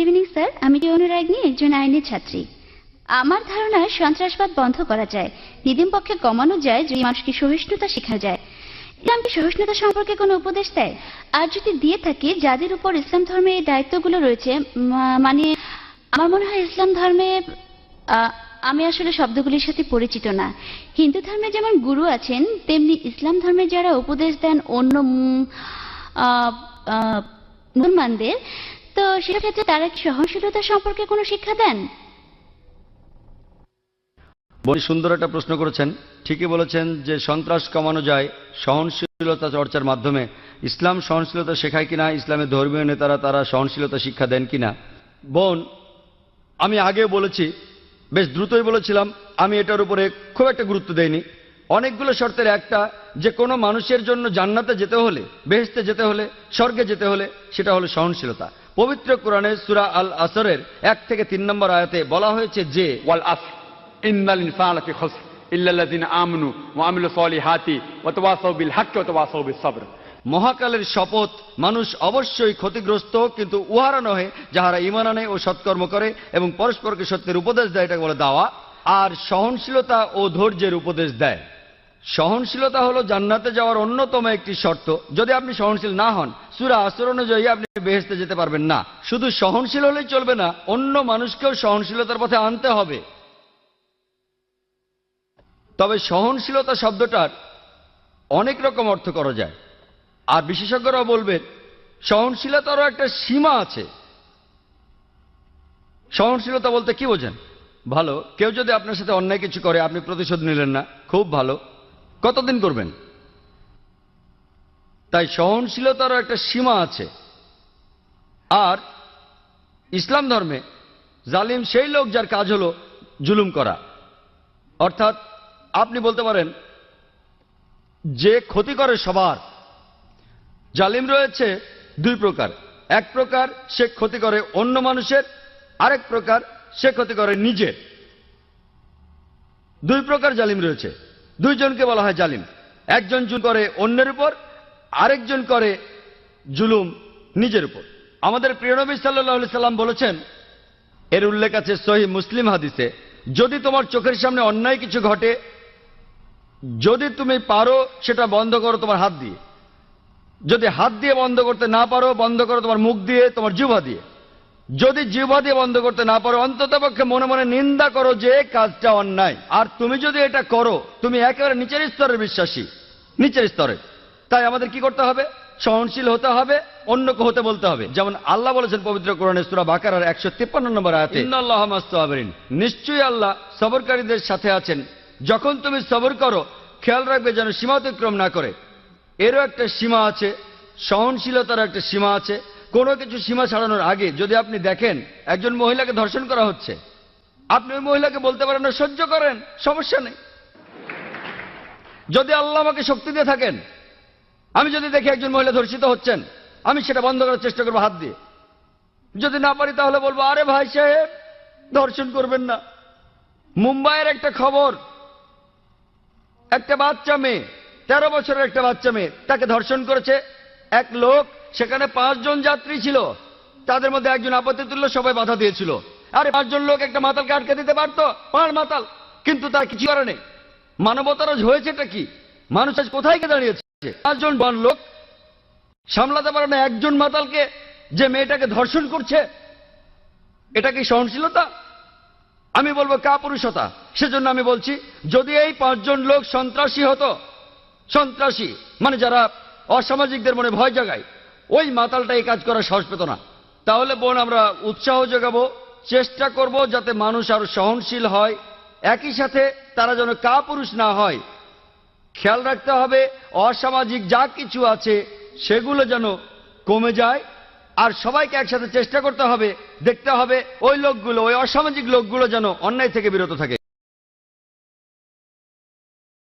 Good evening sir আমি অনুরাগনী একজন আইনের ছাত্রী। আমার ধারণা সন্ত্রাসবাদ বন্ধ করা যায়। নিদিম পক্ষে কমানো যায় যদি মানুষকে সহিষ্ণুতা শেখানো যায়। সহিষ্ণুতা সম্পর্কে কোনো উপদেশ দেয়? আর যদি দিয়ে থাকে, যাদের উপর ইসলাম ধর্মে এই দায়িত্বগুলো রয়েছে মানে আমার মনে হয় ইসলাম ধর্মে আমি আসলে শব্দগুলির সাথে পরিচিত না। হিন্দু ধর্মে যেমন গুরু আছেন, তেমনি ইসলাম ধর্মে যারা উপদেশ দেন অন্য মুসলমানদের তো সেক্ষেত্রে তারা কি সহনশীলতা সম্পর্কে কোনো শিক্ষা দেন? বনি সুন্দর একটা প্রশ্ন করেছেন। ঠিকই বলেছেন যে সন্ত্রাস কমানো যায় সহনশীলতা চর্চার মাধ্যমে। ইসলাম সহনশীলতা শেখায় কিনা, ইসলামের ধর্মীয় নেতারা তারা সহনশীলতা শিক্ষা দেন কিনা? বোন, আমি আগে বলেছি, বেশ দ্রুতই বলেছিলাম, আমি এটার উপরে খুব একটা গুরুত্ব দেইনি। অনেকগুলো শর্তের একটা, যে কোনো মানুষের জন্য জান্নাতে যেতে হলে বেহেস্তে যেতে হলে, স্বর্গে যেতে হলে, সেটা হলো সহনশীলতা। পবিত্র কোরআনে সুরা আল আসরের এক থেকে তিন নম্বর আয়াতে বলা হয়েছে যে ওয়াল মহাকালের শপথ মানুষ অবশ্যই ক্ষতিগ্রস্ত কিন্তু উহারা নহে যাহারা ইমান আনে ও সৎকর্ম করে এবং পরস্পরকে সত্যের উপদেশ দেয় এটাকে বলে দাওয়া আর সহনশীলতা ও ধৈর্যের উপদেশ দেয়। সহনশীলতা হলো জান্নাতে যাওয়ার অন্যতম একটি শর্ত। যদি আপনি সহনশীল না হন, সুরা আসর অনুযায়ী আপনি বেহেস্তে যেতে পারবেন না। শুধু সহনশীল হলেই চলবে না, অন্য মানুষকেও সহনশীলতার পথে আনতে হবে। তবে সহনশীলতা শব্দটার অনেক রকম অর্থ করা যায়। আর বিশেষজ্ঞরা বলবেন, সহনশীলতারও একটা সীমা আছে। সহনশীলতা বলতে কি বোঝেন? ভালো, কেউ যদি আপনার সাথে অন্যায় কিছু করে, আপনি প্রতিশোধ নিলেন না, খুব ভালো। কতদিন করবেন? তাই সহনশীলতারও একটা সীমা আছে। আর ইসলাম ধর্মে জালিম সেই লোক যার কাজ হলো জুলুম করা। অর্থাৎ আপনি বলতে পারেন, যে ক্ষতি করে সবার, জালিম রয়েছে দুই প্রকার। এক প্রকার সে ক্ষতি করে অন্য মানুষের, আরেক প্রকার সে ক্ষতি করে নিজের। দুই প্রকার জালিম রয়েছে। দুইজনকে বলা হয় জালিম। একজন জুল করে অন্যের উপর, আরেকজন করে জুলুম নিজের উপর। আমাদের প্রিয় নবী সাল্লাহ সাল্লাম বলেছেন, এর উল্লেখ আছে সহি মুসলিম হাদিসে, যদি তোমার চোখের সামনে অন্যায় কিছু ঘটে, যদি তুমি পারো সেটা বন্ধ করো তোমার হাত দিয়ে। যদি হাত দিয়ে বন্ধ করতে না পারো, বন্ধ করো তোমার মুখ দিয়ে, তোমার জিহ্বা দিয়ে। যদি জিহ্বা দিয়ে বন্ধ করতে না পারো, অন্তত পক্ষে মনে মনে নিন্দা করো যে কাজটা অন্যায়। আর তুমি যদি এটা করো, তুমি একেবারে নিচের স্তরের বিশ্বাসী। নিচের স্তরে। তাই আমাদের কি করতে হবে? সহনশীল হতে হবে, অন্যকে হতে বলতে হবে। যেমন আল্লাহ বলেছেন পবিত্র কোরআনে সূরা বাকারার একশো তিপ্পান্ন নম্বর আয়াতে, ইন্নাল্লাহ মাস্তাবিরিন নিশ্চয়ই আল্লাহ সবরকারীদের সাথে আছেন। যখন তুমি সবর করো, খেয়াল রাখবে যেন সীমা অতিক্রম না করে। এরও একটা সীমা আছে সহনশীলতার একটা সীমা আছে। কোনো কিছু সীমা ছাড়ানোর আগে যদি আপনি দেখেন একজন মহিলাকে ধর্ষণ করা হচ্ছে, আপনি ওই মহিলাকে বলতে পারেন, না, সহ্য করেন, সমস্যা নেই। যদি আল্লাহ আমাকে শক্তি দিয়ে থাকেন, আমি যদি দেখি একজন মহিলা ধর্ষিত হচ্ছেন, আমি সেটা বন্ধ করার চেষ্টা করব হাত দিয়ে। যদি না পারি তাহলে বলব, আরে ভাই সাহেব, ধর্ষণ করবেন না। মুম্বাইয়ের একটা খবর, একটা বাচ্চা মেয়ে, তেরো বছরের একটা বাচ্চা মেয়ে, তাকে ধর্ষণ করেছে এক লোক সেখানে পাঁচজন যাত্রী ছিল। তাদের মধ্যে একজন আপত্তি তুললো সবাই বাধা দিয়েছিল। আরে, পাঁচজন লোক একটা মাতালকে আটকে দিতে পারতো? পাঁচ মাতাল। কিন্তু তার কিছু করে নেই। মানবতার হয়েছেটা কি? মানুষ আজ কোথায় গিয়ে দাঁড়িয়েছে? পাঁচজন বন লোক সামলাতে পারে না একজন মাতালকে যে মেয়েটাকে ধর্ষণ করছে? এটা কি সহনশীলতা? আমি বলব কাপুরুষতা। সেজন্য আমি বলছি, যদি এই পাঁচজন লোক সন্ত্রাসী হতো, সন্ত্রাসী মানে যারা অসামাজিকদের মনে ভয় জাগায় ওই মাতালটা এই কাজ করার সাহস পেত না। তাহলে বোন, আমরা উৎসাহ যোগাবো, চেষ্টা করব যাতে মানুষ আরও সহনশীল হয়। একই সাথে তারা যেন কাপুরুষ না হয়। খেয়াল রাখতে হবে, অসামাজিক যা কিছু আছে, সেগুলো যেন কমে যায়। আর সবাইকে একসাথে চেষ্টা করতে হবে, দেখতে হবে ওই লোকগুলো, ওই অসামাজিক লোকগুলো যেন অন্যায় থেকে বিরত থাকে।